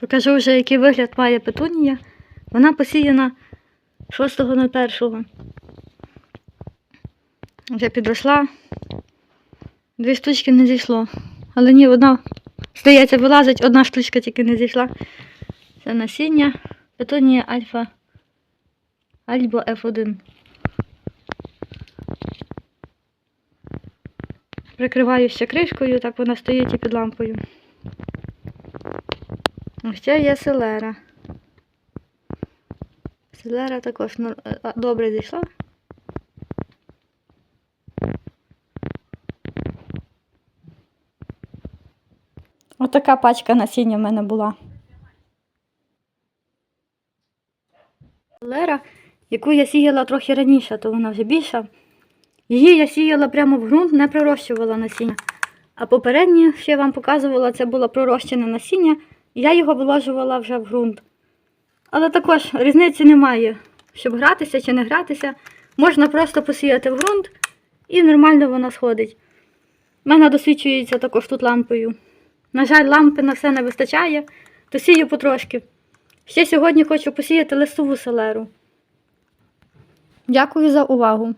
Покажу вже, який вигляд має петунія. Вона посіяна 6.01. Вже підросла. Дві штучки не зійшло. Але ні, одна, здається, вилазить, одна штучка тільки не зійшла. Це насіння. Петунія альфа. Альбо F1. Прикриваю ще кришкою, так вона стоїть і під лампою. Це є селера. Селера також а, добре зійшла. Отака пачка насіння в мене була. Селера, яку я сіяла трохи раніше, то вона вже більша. Її я сіяла прямо в ґрунт, не пророщувала насіння. А попереднє, що я вам показувала, це було пророщене насіння, я його виложувала вже в ґрунт. Але також різниці немає, щоб гратися чи не гратися. Можна просто посіяти в ґрунт і нормально вона сходить. У мене досвідчується також тут лампою. На жаль, лампи на все не вистачає, то сію потрошки. Ще сьогодні хочу посіяти листову селеру. Дякую за увагу!